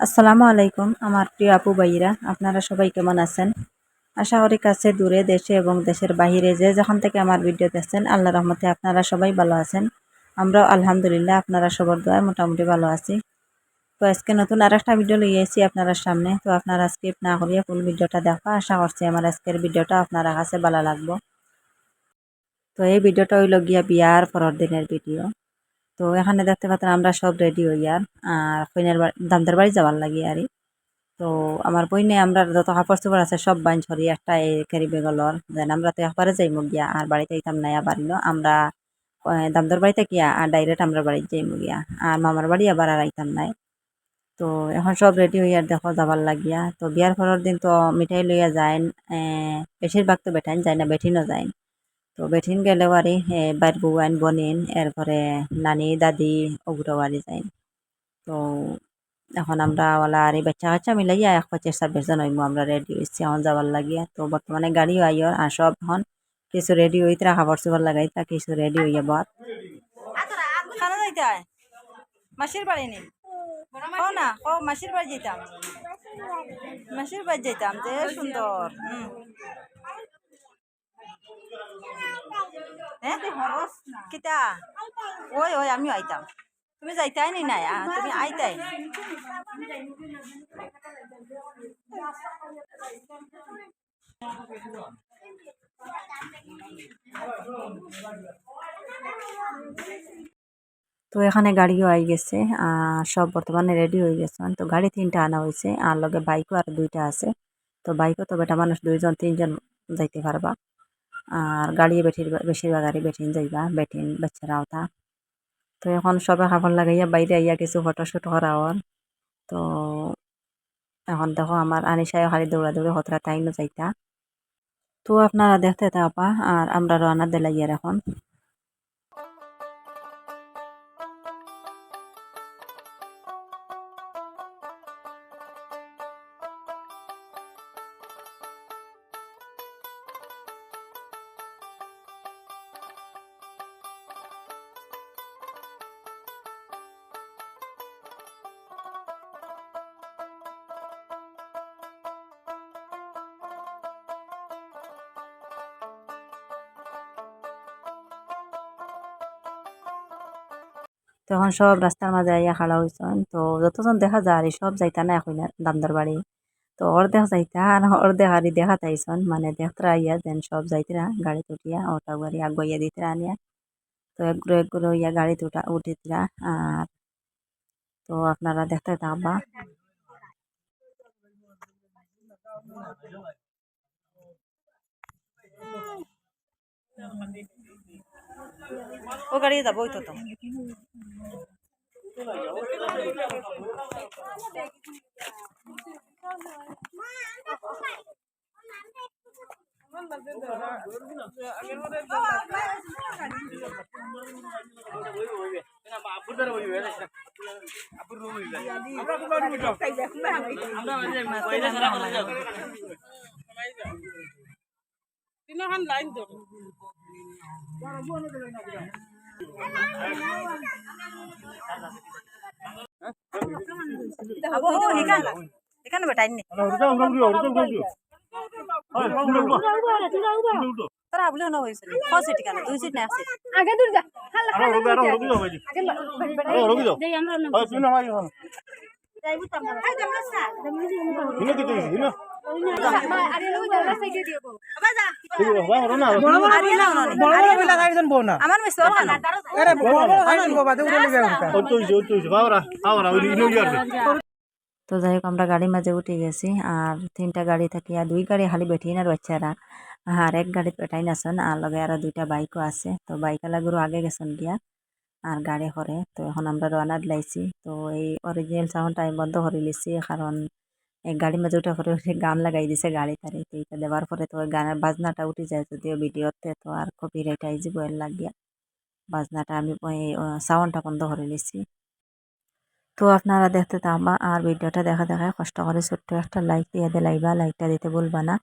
আসসালামু আলাইকুম, আমার প্রিয় আপু ভাইরা আপনারা সবাই কেমন আছেন? আশা করি কাছে, দূরে, দেশে এবং দেশের বাহিরে যে যেখান থেকে আমার ভিডিও দেখছেন আল্লাহ রহমতে আপনারা সবাই ভালো আছেন। আমরাও আলহামদুলিল্লাহ আপনারা সবার দোয়ায় মোটামুটি ভালো আছি। তো আজকে নতুন আর একটা ভিডিও লইয়ে এসেছি আপনারা সামনে। তো আপনারা স্কিপ না করিয়া ফুল ভিডিওটা দেখা আশা করছি আমার আজকের ভিডিওটা আপনারা কাছে ভালো লাগবো। তো এই ভিডিওটা হইল গিয়া বিয়ার পরের দিনের ভিডিও। তো এখানে দেখতে পাচ্ছেন আমরা সব রেডি হইয়ার আর কইনের দামদার বাড়ি যাবার লাগি আর তো আমার বইনে আমরা যত কাপড় চোপড় আছে সব বাইন ছড়ি একটা ক্যারি বেগলর দেন আমরা তো একবারে যাইমু গিয়া, আর বাড়িতে আইতাম না, আবার আমরা দামদার বাড়িতে গিয়া, আর ডাইরেক্ট আমরা বাড়িতে যাইমু গিয়া। আর মামার বাড়ি আবার আর আইতাম নাই। তো এখন সব রেডি হইয়ার দেখো যাবার লাগিয়া। তো বিয়ার পরের দিন তো মিঠাই লইয়া যায় বেশিরভাগ তো বেঠাইন যায় না বেঠিনও যায় তো বেঠিন গেলেও আর বাইর বউ আইন বনিন, এরপরে নানি, দাদি ওগুলো বাড়ি যায় তো এখন আমরা ওলা আর বাচ্চা কাচ্চা মিলাইয়া এক পঁচিশ ছাব্বিশ জন হইমু, আমরা রেডি হয়েছি এখন যাবার লাগিয়া। তো বর্তমানে গাড়িও আইয়র, আর সব এখন কিছু রেডি হইতে খাবার চুবার লাগাইতা কিছু রেডি হইয়া বাদ খানা যাইতে হয়? মাসির বাড়ি নেই ও না ও মাসির বাড়ি যেতাম মাসির বাড়ি যেতাম যে সুন্দর। আইতাম। তুমি যাইতাই নি তুমি আইতাই তো এখানে গাড়িও আই গেছে সব বর্তমানে রেডি হয়ে গেছে। তো গাড়ি তিনটা আনা হয়েছে আর লগে বাইকও আর দুইটা আছে। তো বাইকও তো বেটা মানুষ দুইজন, তিনজন যাইতে পারবা। আর গাড়ি বেঠির বেশিরভাগ গাড়ি বেঠিন যাইবা, বেঠিন বাচ্চারা ওটা তো এখন সবে খাবার লাগাইয়া বাইরে আইয়া কিছু ফটোশ্যুট করা ওর তো এখন দেখো আমার আনিসায় খালি দৌড়াদৌড়ি হতরা তাইনো যাইতা। তো আপনারা দেখতে থাকা আর আমরা রানা দিলাইয়ার এখন। তখন সব রাস্তার মাঝে আইয়া খাড়া হয়েছেন তো যতজন দেখা যায় আর সব যাইতা না এখন দামদার বাড়ি। তো অর্ধেক যাইতা আর অর্ধেক আরি দেখা তাইছন মানে দেখতরা আইয়া যেন সব যাইতরা, গাড়ি উঠিয়া অটো গাড়ি আগুয়াইয়া দিতরা আনিয়া। তো একগুলো একগুলো ইয়া গাড়ি উঠা উঠিতরা আর তো আপনারা দেখতে থাকবা। ও গাড়ি যাব ওই তো তো। তিনখান লাইন আবো এখানে বেটাই নি তোরা আবলে না হয়েছিল ক দুই সিট না আগে দূর যা। আরে না। না তো যাই হোক, আমরা গাড়ির মাঝে উঠে গেছি, আর তিনটা গাড়ি থাকি, আর দুই গাড়ি খালি বেঠিন আর বাচ্চারা। আর এক গাড়ি পেটাই নাচন, আর লগে আর দুইটা বাইকও আছে। তো বাইকালা গুরু আগে গেছেন গিয়া, আর গাড়ি করে তো এখন আমরা রওনা দিলাইছি। তো এই অরিজিনাল সাউন্ডটা আমি বন্ধ করে লিছি কারণ গাড়ির মাঝে উঠা পরে গান লাগাই দিছে গাড়ি তো এটা দেওয়ার পরে তো গানের বাজনাটা উঠে যায় যদিও ভিডিওতে, তো আর কপি রেট আই যাব এর লাগিয়া। বাজনাটা আমি সাউন্ডটা বন্ধ করে নিছি। তো আপনারা দেখতে থাকবা আর ভিডিওটা দেখা দেখায় কষ্ট করে ছোট্ট একটা লাইক দিয়ে দিলাইবা লাইকটা দিতে বলবা না।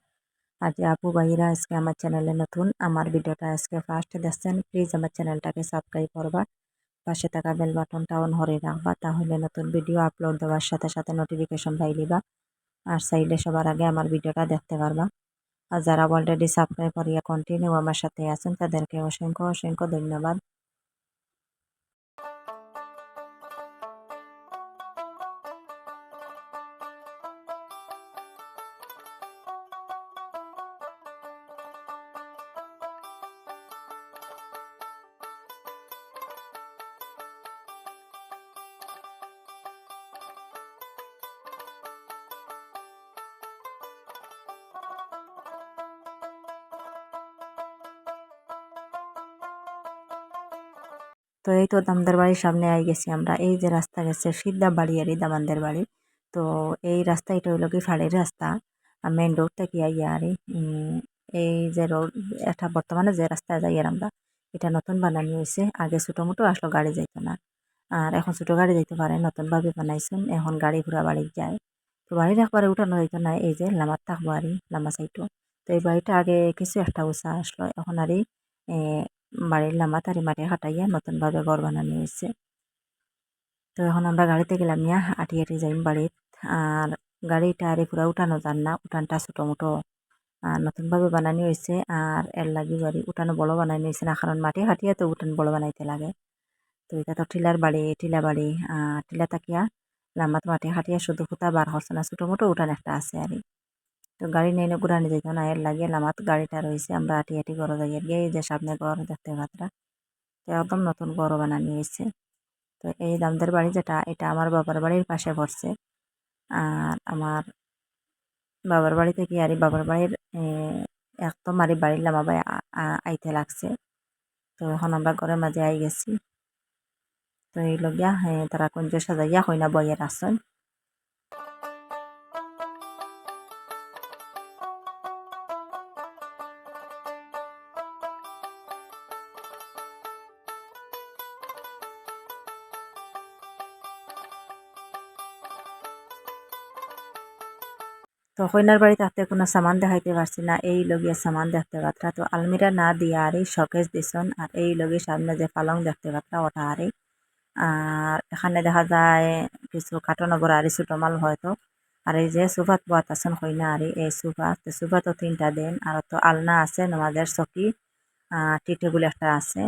আর যে আপু ভাইরা আজকে আমার চ্যানেলে নতুন, আমার ভিডিওটা আজকে ফার্স্ট দেখছেন প্লিজ আমার চ্যানেলটাকে সাবস্ক্রাইব করবা। পাশে থাকা বেল বাটনটা অন করে রাখবা, তাহলে নতুন ভিডিও আপলোড দেওয়ার সাথে সাথে নোটিফিকেশন পাই পাইলিবা আর চাইলে সবার আগে আমার ভিডিওটা দেখতে পারবা। আর যারা অলরেডি সাবস্ক্রাইব করিয়া কন্টিনিউ আমার সাথে আছেন, তাদেরকে অসংখ্য অসংখ্য ধন্যবাদ। তো এই তো দামদার বাড়ির সামনে আই গেছি আমরা। এই যে রাস্তা গেছে সিদ্ধা বাড়ি আর এই দামানদের বাড়ি। তো এই রাস্তা, এটা হইল কি ফাড়ির রাস্তা মেন রোড থেকে আইয়া আর? এই যে রোড এটা বর্তমানে যে রাস্তায় যাই আর আমরা, এটা নতুন বানানি হয়েছে আগে ছোটো মোটো, আসলো গাড়ি যাইতো না। আর এখন ছোটো গাড়ি যাইতে পারে, নতুনভাবে বানাইছেন, এখন গাড়ি ঘোড়া বাড়ি যায়। তো বাড়ির একবারে উঠানো হইতো না, এই যে লামার থাকব আর লামা সাইটো। তো এই বাড়িটা আগে কিছু একটা উঁচা আসলো, এখন আর বাড়ির লামা তারি মাটি হাঁটাইয়া নতুনভাবে ঘর বানানো হয়েছে। তো এখন আমরা গাড়িতে গেলাম ইয়া আটি আটি যাইম বাড়িত আর গাড়িটা আরে পুরা উঠানো যান না, উঠানটা ছোটো মোটো। নতুনভাবে বানানি হয়েছে, আর এর লাগি বাড়ি উঠানো বড় বানানি হয়েছে না, কারণ মাটি হাঁটিয়া তো উঠান বড় বানাইতে লাগে। তো এটা তো টিলার বাড়ি, টিলা বাড়ি টিলা তাকিয়া লাম্বাত মাটি হাঁটিয়া শুধু ফুটা বার হচ্ছে না, ছোটো মোটো উঠান একটা আছে আর তো গাড়ি নিয়ে ঘুরানি যাইতো না, এর লাগে লামাত গাড়িটা রয়েছে আমরা আটি আটি ঘর যাই গিয়ে এই যে সামনে ঘর দেখতে পাত্রা। তো একদম নতুন ঘর বানানি হয়েছে তো এই দামদের বাড়ি যেটা, এটা আমার বাবার বাড়ির পাশে পড়ছে। আর আমার বাবার বাড়ি থেকে আর বাবার বাড়ির একদম আর বাড়ির লামাবাই আইতে লাগছে। তো এখন আমরা ঘরের মাঝে আই গেছি। তো এই লগিয়া তারা কুঞ্জ সাজাইয়া হইনা বইয়ের আসন কইনার বাড়ি তাতে কোনো সামান দেখাইতে পারছি না। এই লগিয়া সামান দেখতে পাত্রা। তো আলমিরা না দিয়া আর এই শকেস দিছন, আর এই লগে সামনে যে পালং দেখতে পাত্রা, ওটা আরে। আর এখানে দেখা যায় কিছু কার্টন ওপর আর ছোটো মাল হয়তো। আর এই যে সুফাত বাত আছেন কইনা আর, এই সুফাত। সুফাতও তিনটা দেন, আর তো আলনা আছে নমাজের চকি টি টেবিল একটা আছে।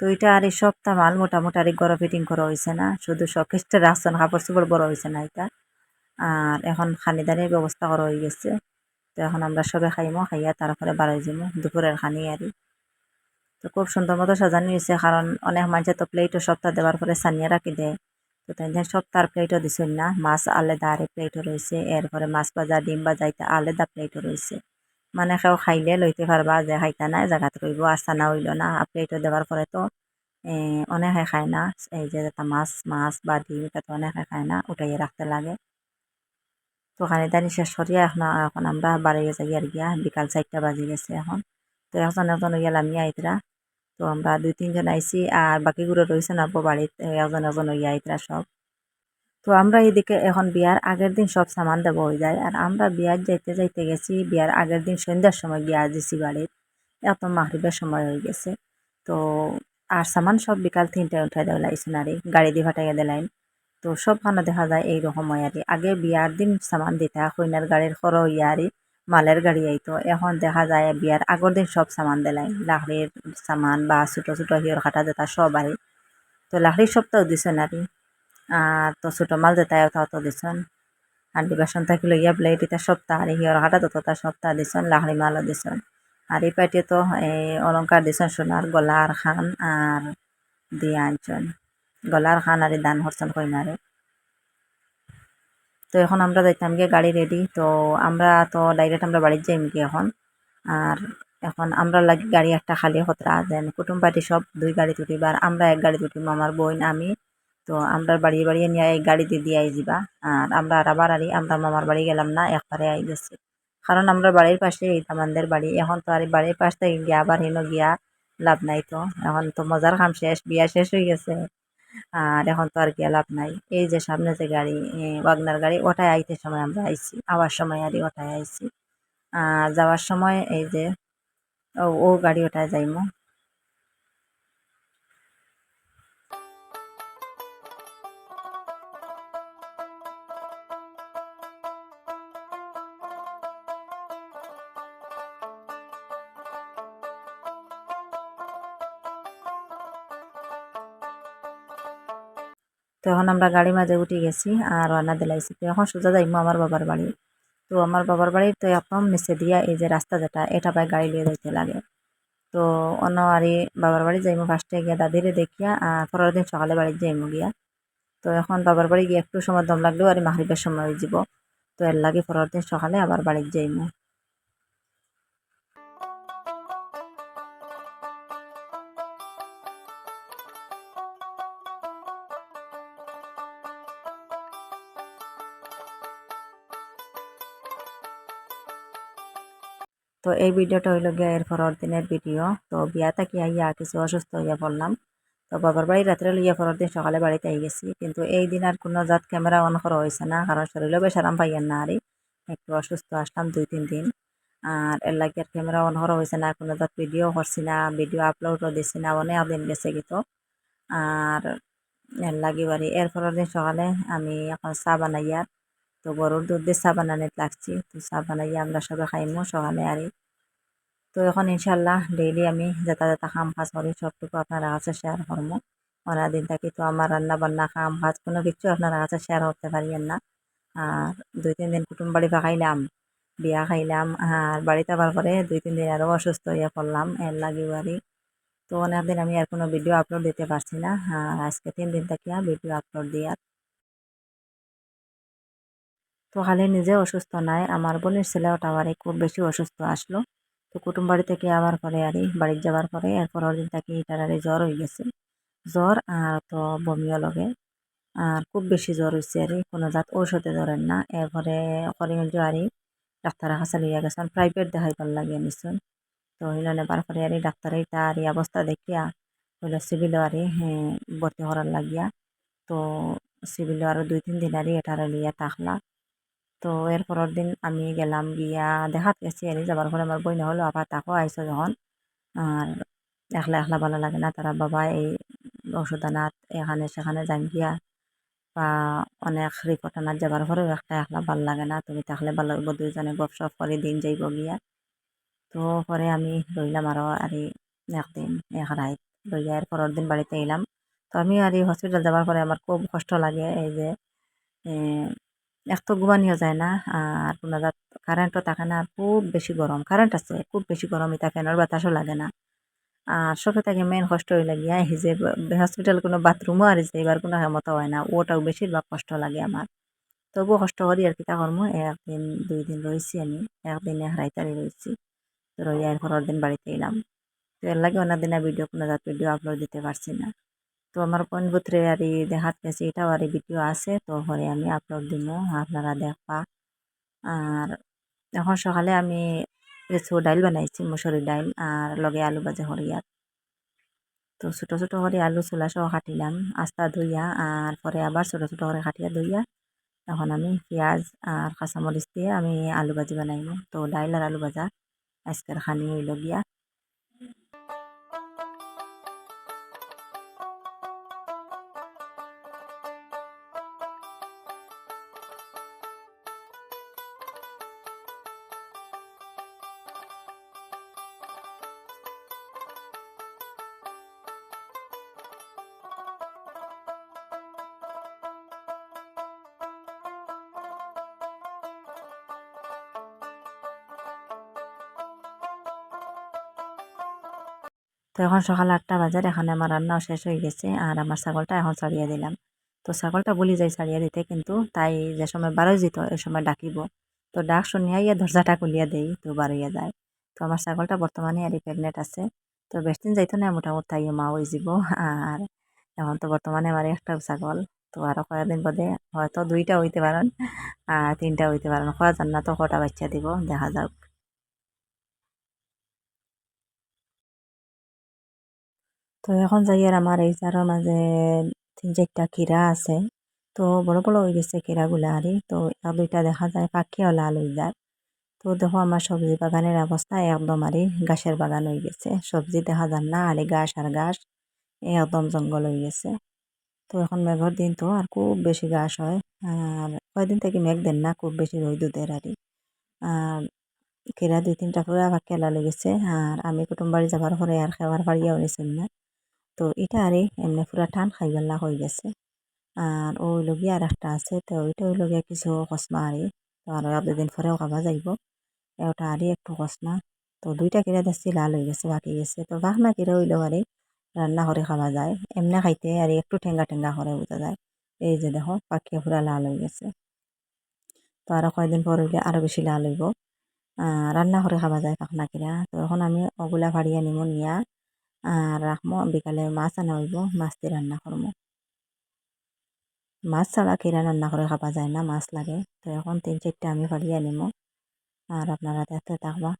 তো এটা আর এই সপ্তাহ মাল মোটামুটি আর গড় ফিটিং করা হয়েছে না। শুধু শকেসটা রাখছেন কাপড় চোপড় বড় হয়েছে না এটা। আর এখন খানিদানির ব্যবস্থা করা হয়ে গেছে। তো এখন আমরা সবে খাইমো, খাইয়া তারপরে বাড়াই যাব দুপুরের খানি আর তো খুব সুন্দর মতো সাজানো হয়েছে, কারণ অনেক মানুষের তো প্লেটও সপ্তাহ দেওয়ার পরে সানিয়ে রাখি দেয়। তো তাই সপ্তাহ প্লেটও দিছেন না, মাছ আলাদা আরে প্লেটও রয়েছে, এরপরে মাছ ভাজা, ডিম ভাজা, এটা আলাদা প্লেটও রয়েছে। মানে কেউ খাইলে লইতে পারবা যে খাইতা নাই জায়গাত রইব আস্তা না হইল না প্লেটও দেওয়ার পরে তো অনেকে খায় না, এই যে মাছ মাছ বা ডিম, এটা তো অনেকে খায় না, উঠাইয়ে রাখতে লাগে। তো খানিদানি শেষ করিয়া এখন এখন আমরা বাড়িয়ে যাই আর গিয়া বিকাল চারটা বাজে গেছে এখন। তো একজন একজন গেলাম আইতরা। তো আমরা দুই তিনজন আইছি, আর বাকিগুলো রয়েছে না বাড়িতে একজন একজন ইয়ে আইতরা সব। তো আমরা এদিকে এখন বিয়ার আগের দিন সব সামান দেব হয়ে যায়, আর আমরা বিয়ার যাইতে যাইতে গেছি, বিয়ার আগের দিন সন্ধ্যার সময় গিয়া দিছি বাড়ির। এত মাহরিবের সময় হয়ে গেছে। তো, আর সামান সব বিকাল তিনটায় উঠাই দেওয়া লাইছেন আর গাড়ি দিয়ে ফাটাইয়া দিলাইন তো সবখানে দেখা যায় এই রকম হয় আর আগে বিয়ার দিন সামান দিতা কইনার গাড়ির খর ইয়ারি মালের গাড়ি আইতো এখন দেখা যায় বিয়ার আগর দিন সব সামান দিলাই। লাকড়ির সামান বা ছোটো ছোটো হিয়র খাটা যেটা সব আরে তো লাকড়ির সবটাও দিছেন আর আর তো ছোটো মাল ওটাও তো দিছেন। হান্ডি বাসন থাকিলে ইয়া প্লেট এটা সপ্তাহ আর হিয়র খাটা তো তা সপ্তাহ দিছেন লাকড়ি মালও দিছেন। আর এই পাটিয়ে তো, এই অলংকার দিছেন সোনার গলার খান আর দিয়ে আনছেন। গলার খান আর দান হরছেন কইনারে তো এখন আমরা যাইতাম গিয়ে গাড়ি রেডি তো আমরা তো ডাইরেক্ট আমরা বাড়ির যাইম গিয়ে এখন। আর এখন আমরা লাগি গাড়ি একটা খালি হতরা, যেন কুটুম পার্টি সব দুই গাড়ি তুটিব আর আমরা এক গাড়ি তুটিম, আমার বোন, আমি। তো আমরা বাড়িয়ে বাড়িয়ে নিয়ে এক গাড়িতে দিয়ে আই যাবা আর আমরা আর আবার আরি, আমরা মামার বাড়ি গেলাম না, একবারে আই গেছি। কারণ আমরা বাড়ির পাশে এই তামানদের বাড়ি, এখন তো আর বাড়ির পাশ থেকে গিয়া আবার হেন গিয়া লাভ নাই তো। এখন তো মজার খাম শেষ, বিয়া শেষ হয়ে গেছে। আর এখন তো আর কি লাভ নাই। এই যে সামনে যে গাড়ি ওয়াগনার গাড়ি ওটাই আইতে সময় আমরা আইছি আবার সময় আর ওটাই আইছি। যাওয়ার সময় এই যে ও গাড়ি ওটায় যাইমো। তো এখন আমরা গাড়ি মাঝে উঠে গেছি আর রান্না দিলাইছি তো এখন সোজা যাইমু আমার বাবার বাড়ি। তো আমার বাবার বাড়ির তো একদম নিচে দিয়া এই যে রাস্তা যেটা, এটা পায় গাড়ি লিয়ে যাইতে লাগে। তো অন্য আর বাবার বাড়ি যাইমু ফার্স্টে গিয়া দাদিরে দেখিয়া আর পরের দিন সকালে বাড়ি যাইমু গিয়া। তো এখন বাবার বাড়ি গিয়ে একটু সময় দম লাগলেও আর মাহরিবের সময় যাব তো এর লাগে পরের দিন সকালে আবার বাড়ি যাইমু। তো এই ভিডিওটা হইল গিয়া এর পরের দিনের ভিডিও। তো বিয়া থাকি আইয়া কিছু অসুস্থ হইয়া পড়লাম। তো বাবার বাড়ি রাত্রে লইয়া পরের দিন সকালে বাড়িতে আই গেছি। কিন্তু এই দিন আর কোনো জাত ক্যামেরা অন করা হয়েছে না, কারণ শরীরও বেশ আরাম পাইয়ান না আরই একটু অসুস্থ আসলাম দুই, তিন দিন। আর এর লাগে আর ক্যামেরা অন করা হয়েছে না, কোনো জাত ভিডিও করছি না, ভিডিও আপলোডও দিছি না, অনেক দিন গেছে কিন্তু আর এর লাগে বাড়ি, এর পরের দিন সকালে আমি এখন চা বানাইয়া তো গরুর দুধ দিয়ে চা বানানিতে লাগছি। তো চা বানাইয়া আমরা সবাই খাইমু সকালে আরই তো এখন ইনশাল্লাহ ডেইলি আমি যেটা যেটা কাম কাজ করি, সবটুকু আপনারা কাছে শেয়ার করব অনেক দিন থাকি তো আমার রান্না বান্না কাম কাজ কোনো কিছু আপনারা কাছে শেয়ার করতে পারিয়েন না। আর দুই, তিন দিন কুটুম বাড়ি খাইলাম বিয়া খাইলাম, আর বাড়িতে আবার পরে দুই, তিন দিন আরও অসুস্থ হইয়া পড়লাম, এর লাগে বাড়ি। তো অনেক দিন আমি আর কোনো ভিডিও আপলোড দিতে পারছি না, আর আজকে তিন দিন থেকে ভিডিও আপলোড দিয়ার তো খালি নিজে অসুস্থ নাই। আমার বোনের ছেলেও টাওয়ারে খুব বেশি অসুস্থ আসলো। তো কুটুম বাড়ি থেকে আবার পরে আরই বাড়ি যাবার পরে। এরপর দিন থেকে এটার আরে জ্বর হয়ে গেছে। জ্বর আর তো বমিও লগে। আর খুব বেশি জ্বর হয়েছে আরই কোনো জাত ঔষধে ধরেন না। এরপরে করিমগঞ্জ আরই ডাক্তারের কাছে লইয়া গেছেন প্রাইভেট দেখাইবার লাগে নিছুন তো হইল নেবার পরে আরই ডাক্তারে আর অবস্থা দেখিয়া হইল সিভিল আরই হ্যাঁ ভর্তি করার লাগিয়া। তো সিভিল আরও দুই তিন দিন আর এটারে লইয়া থাকলা তো এর পরের দিন আমি গেলাম গিয়া দেখাত গেছি আর যাবার পরে আমার বই হলো, আবার তাকেও আইসো যখন। আর একলা একলা ভালো লাগে না, তারা বাবা এই ওষুধ এখানে সেখানে যান গিয়া, বা অনেক রিপোর্ট যাবার পরেও একটা একলা ভালো লাগে না, তুমি থাকলে ভালো হইব দুইজনে গপ সপ করে দিন যাইব গিয়া। তো পরে আমি রইলাম আরও আর একদিন, এক রাত রইয়া এর পরের দিন বাড়িতে এলাম। তো আমি আর এই হসপিটাল যাবার পরে আমার খুব কষ্ট লাগে, এই যে এক তো ঘুমানিও যায় না, আর কোনো জাত কারেন্টও থাকে না আর খুব বেশি গরম। কারেন্ট আছে, খুব বেশি গরম এটা ফ্যানের বাতাসও লাগে না। আর সবে থেকে মেন কষ্ট হইলে গিয়া এই যে হসপিটাল কোনো বাথরুমও আর যে, এবার কোনো হেমত হয় না। ওটাও বেশিরভাগ কষ্ট লাগে আমার। তবুও কষ্ট করি আর কিতা কর্ম। একদিন দুই দিন রয়েছি আমি। একদিন এক রাইতারি রয়েছি তো রইয়া এর পরের দিন বাড়িতে এলাম। তো এর লাগে অন্য দিনে ভিডিও কোনো ভিডিও আপলোড দিতে পারছি না। তো আমার বোন বুতরে আর দেখাত গেছে এটাও আর ভিডিও আছে, তো পরে আমি আপলোড দিব আপনারা দেখবা। আর এখন সকালে আমি কিছু ডাইল বানাইছি, মুসুরি ডাইল, আর লগে আলু ভাজা হরিয়ার তো ছোটো ছোটো করে আলু চুলা সহ কাটিলাম, আস্তা ধুইয়া, আর পরে আবার ছোটো ছোটো করে কাটিয়া ধুইয়া তখন আমি পেঁয়াজ আর কাঁচামরিচ দিয়ে আমি আলু ভাজি বানাইব তো ডাইল আর আলু ভাজা, আজকের খানি হইল গিয়া। তো এখন সকাল আটটা বাজার এখানে আমার রান্নাও শেষ হয়ে গেছে, আর আমার ছাগলটা এখন ছাড়িয়ে দিলাম। তো ছাগলটা বলি যাই ছাড়িয়ে দিতে, কিন্তু তাই যে সময় বারোই যেত এই সময় ডাকিব। তো ডাক শুনিয়া ইয়ে দরজাটা খুলিয়া দেই, তো বারোইয়া যায়। তো আমার ছাগলটা বর্তমানে আর প্রেগনেন্ট আছে। তো বেশ দিন যাইতো না, মোটামুটি তাই মা হয়ে যাব। আর এখন তো বর্তমানে আমার একটা ছাগল, তো আরও কয়েকদিন বাদে হয়তো দুইটা হইতে পারেন, আর তিনটা হইতে পারেন। যান তো কটা বাচ্চা দিব, দেখা যাক। তো এখন যাই আর আমার এই চারের মাঝে তিন চারটা খিরা আছে। তো বড় বড় হয়ে গেছে খিরাগুলা আরই তো এক দুইটা দেখা যায়, পাখিও লাল হয়ে যায়। তো দেখো আমার সবজি বাগানের অবস্থা একদম আরই গাছের বাগান হয়ে গেছে। সবজি দেখা যান না আরে গাছ আর গাছ একদম জঙ্গল হয়ে গেছে। তো এখন মেঘর দিন তো আর খুব বেশি গাছ হয়। আর কয়দিন থেকে মেঘ দেন না, খুব বেশি রোদ দুধের আরই আর কেরা দুই তিনটা পুরা কেলা লেগেছে আর আমি কুটুম বাড়ি যাবার পরে আর খাবার বাড়িয়াও নিছেন না তো এটা আরে এমনি পুরা টান খাইবেলা হয়ে গেছে। আর ওই লগিয়া আর একটা আছে তো ওইটা ওই লগিয়া কিছু কসমা আরি তো আর দুদিন পরেও খাবা যাইব। ওটা আরই একটু কসমা তো দুইটা কিরা দেখছি লাল হয়ে গেছে বাকি গেছে। তো বাখনা কিরা হইলেও আরে রান্না করে খাওয়া যায়। এমনি খাইতে আর একটু ঠেঙ্গা ঠেঙ্গা করে বোঝা যায়। এই যে দেখো পাখিয়া পুরা লাল হয়ে গেছে। তো আরও কয়েকদিন পর হইলে আরও বেশি লাল হইব। রান্না করে খাওয়া যায় পাখনা কিরা তো এখন আমি ওগুলা ফাড়িয়া নিমো নিয়া আর রাখব বিকালে মাছ আনা হইব, মাছ দিয়ে রান্না করব মাছ ছাড়া কিরা রান্না করে খাওয়া যায় না, মাছ লাগে। তো এখন তিন চারটা আমি ফাড়িয়া আনিম। আর আপনারা দেখতে থাকবা।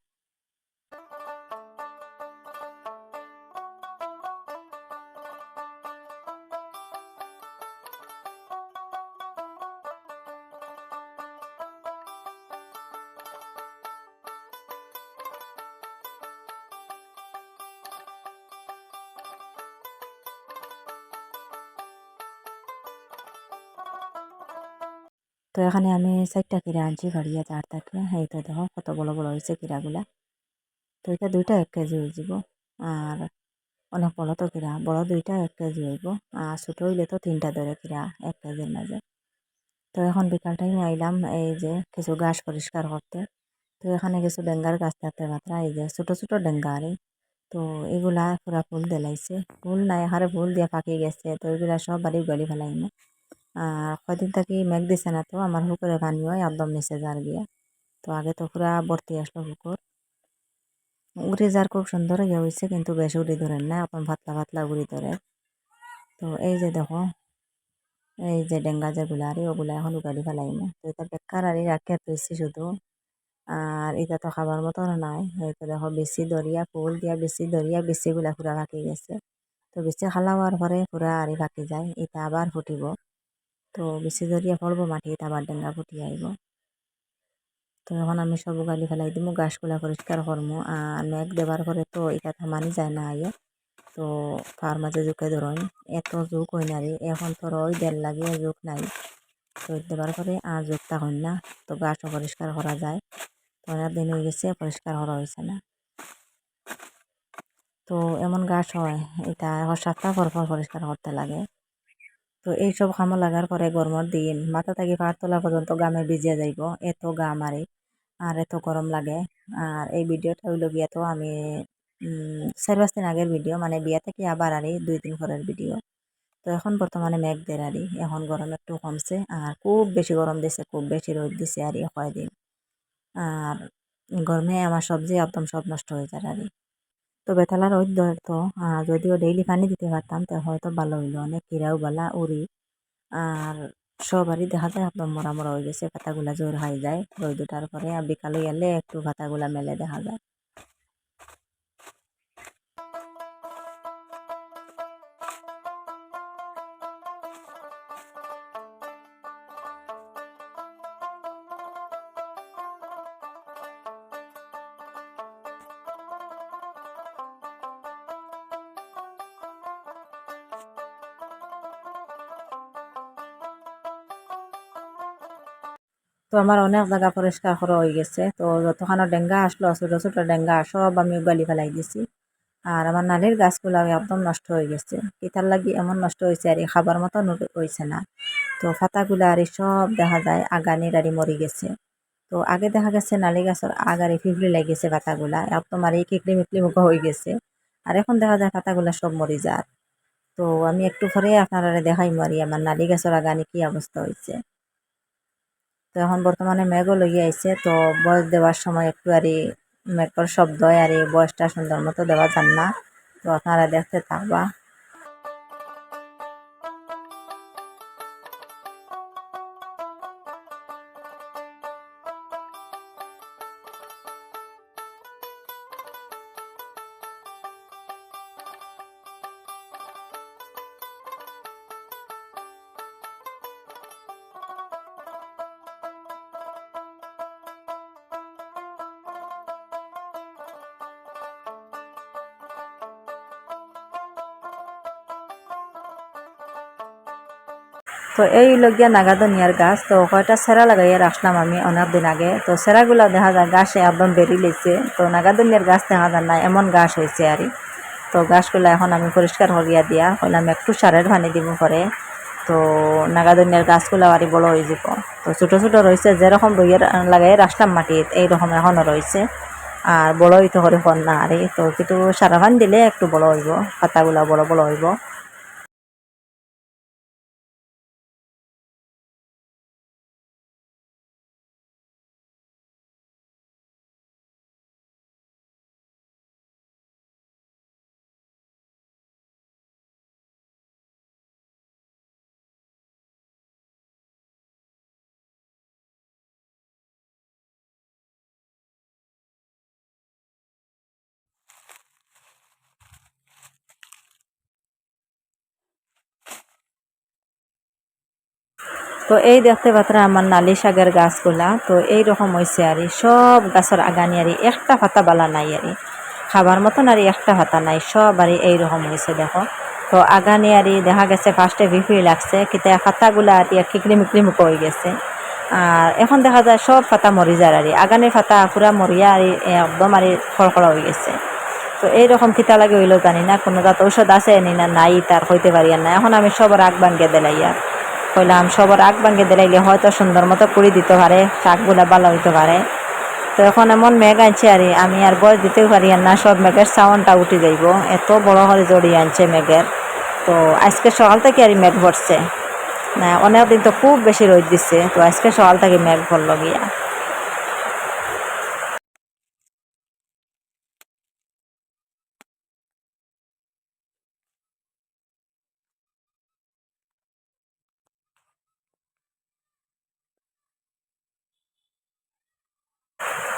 তো এখানে আমি চারটা কিরা আনছি ফাড়িয়া চার থাকে এই তো দেখো কত বড় বড় হয়েছে কিরাগুলা। তো এটা দুইটা এক কেজি হয়ে যাব আর অনেক বড় তো কিরা, বড় দুইটা এক কেজি হইব। আর ছোটো হইলে তো তিনটা ধরে কিরা এক কেজির মাঝে। তো এখন বিকাল টাইমে আইলাম, এই যে কিছু ঘাস পরিষ্কার করতে। তো এখানে কিছু ডেঙ্গার গাছ থাকতে মাত্রা, এই যে ছোটো ছোটো ডেঙ্গা আরে তো এগুলা পুরা ফুল দেলাইছে। ফুল নাই, হারে ফুল দিয়া পাকি গেছে। তো এগুলা সব বাড়ি গলি ফেলাইমু। আর কয়দিন থাকি মেঘ দিছে না তো, আমার পুকুরে পানি হয়, একদম নিচে যার গিয়া। তো আগে তো পুরা ভর্তি আসলো পুকুর উড়ে যার খুব সুন্দর ইয়ে হয়েছে কিন্তু বেশি উড়ি ধরেন না এখন পাতলা পাতলা উড়ি ধরে। তো এই যে দেখো, এই যে ডেঙ্গা যেগুলা আরে ওগুলা এখন উগালি ফেলাইমু তো এটা বেকার আরে রাখিয়া থইছি শুধু। আর এটা তো খাবার মতন নাই হয়তো দেখো বেশি দরিয়া ফুল দিয়া বেশি দরিয়া বেশিগুলা পুরা পাকি গেছে। তো বেশি খালা হওয়ার পরে পুরা আরে পাকি যায়, এটা আবার ফুটিব। তো বেশি দরিয়া পড়ব, মাটিত আবার ডেঙ্গা ফুটি আইব। তো এখন আমি সব গালি ফেলাই দিমু, গাছগুলা পরিষ্কার করমু। আর মেঘ দেবার পরে তো এটা থামানি যায় না আইয়ে। তো পার মাঝে জুকে ধরুন, এত জুক হয় না রে, এখন তো রই দেড় লাগে জুক নাই। তো দেবার পরে আর জুকটা হয় না, তো গাছও পরিষ্কার করা যায়। তো অনেক দিন হয়ে গেছে, পরিষ্কার করা হয়েছে না। তো এমন গাছ হয়, এটা এখন সপ্তাহ পর পর পরিষ্কার করতে লাগে। তো এইসব কামো লাগার পরে গরমের দিন মাথা থাকি পাহাড় তোলা পর্যন্ত গামে ভিজিয়া যাইব। এত গা মারে আর এত গরম লাগে। আর এই ভিডিওটা হইল গিয়া তো আমি চার পাঁচ দিন আগের ভিডিও মানে বিয়া থেকে আবার আরে দুই দিন পরের ভিডিও। তো এখন বর্তমানে মেঘ দের আরি, এখন গরম একটু কমছে, আর খুব বেশি গরম দিছে, খুব বেশি রোদ দিছে আর কয়দিন। আর গরমে আমার সবজি একদম সব নষ্ট হয়ে যায় আরে। তো বেতালার রোদ তো যদিও ডেইলি পানি দিতে পারতাম তো হয়তো ভালো হইল। অনেক কিরাও বালা উড়ি আর সবারই দেখা যায় একদম মরা মরা হয়ে গেছে, পাতাগুলা জোর হয়ে যায় রোদ উঠার পরে আর বিকালে এলে একটু পাতাগুলা মেলে দেখা যায়। তো আমার অনেক জায়গা পরিষ্কার করা হয়ে গেছে। তো যতখানো ডেঙ্গা আসলো ছোটো ছোটো ডেঙ্গা, সব আমি উগালি ফেলাই দিছি। আর আমার নালির গাছগুলো একদম নষ্ট হয়ে গেছে। কিতার লাগি এমন নষ্ট হয়েছে আর খাবার মতো হয়েছে না। তো পাতাগুলো আর সব দেখা যায় আগানির আরি মরে গেছে। তো আগে দেখা গেছে নালি গাছের আগারে ফিফলি লাগিয়েছে পাতাগুলা। একদম আর এই কিকলি মিকলি মুখো হয়ে গেছে। আর এখন দেখা যায় পাতাগুলা সব মরে যায়। তো আমি একটু পরে আপনারা দেখাই মারি আমার নালি গাছের আগানি কি অবস্থা হয়েছে তো এখন বর্তমানে মেঘও লইয়া আইছে, তো বয়স দেওয়ার সময় একটু আর মেঘর শব্দ আর এই বয়সটা সুন্দর মতো দেওয়া যান না। তো আপনারা দেখতে থাকবা। তো এই লগিয়া নাগাদনিয়ার গাছ, তো কয়টা সেরা লাগাইয়া রাখলাম আমি অনেক দিন আগে। তো সেরাগুলো দেখা যায়, গাছে একদম বেরি লেছে। তো নাগাদনিয়ার গাছ দেখা যায় না এমন গাছ হয়েছে আর তো গাছগুলো এখন আমি পরিষ্কার করিয়া দিয়া কইলাম একটু সারের পানি দিব পরে তো নাগাদনিয়ার গাছগুলো আরই বড় হয়ে যাব। তো ছোটো ছোটো রয়েছে যেরকম রইয়ের লাগাই রাখলাম মাটিত, এইরকম এখনও রয়েছে আর বড় হইতে হরে হন না আরে তো কিন্তু সারাভান দিলে একটু বড় হইব পাতাগুলা বড় বড় হইব তো এই দেখতে পাত্রা আমার নালি শাকের গাছগুলা, তো এই রকম হয়েছে আর সব গাছের আগানি আর একটা ফাতা বালা নাই আর খাবার মতন আর একটা ফাতা নাই, সব আর এই রকম হয়েছে দেখো। তো আগানি আর দেখা গেছে ফার্স্টে ভিফি লাগছে, কিন্তু ফাতাগুলা আর খিকলি মিকলি মুখ হয়ে গেছে। আর এখন দেখা যায় সব পাতা মরি যায় আর আগানির ফাতা পুরা মরিয়া আর একদম আর খড়খড়া হয়ে গেছে। তো এইরকম কিতা লাগে হইল জানি না, কোনো দাঁত ঔষধ আছে নি না নাই, তার হইতে পারি না। এখন আমি সবার আগ ভাঙ্গে দিলাই আর। কইলাম, সবার আগ ভাঙ্গে দিলাইলে হয়তো সুন্দর মতো করে দিতে পারে, শাকগুলা ভালো হইতে পারে। তো এখন এমন মেঘ আনছে আর, আমি আর বয়স দিতেও পারি আর না, সব মেঘের সাউন্ডটা উঠে যাইব। এত বড় করে জড়িয়ে আনছে মেঘের। তো আজকে সকাল থেকে আর মেঘ ভরছে। না, অনেক দিন তো খুব বেশি রোদ দিচ্ছে তো আজকে সকাল থেকে মেঘ ভরল গিয়া।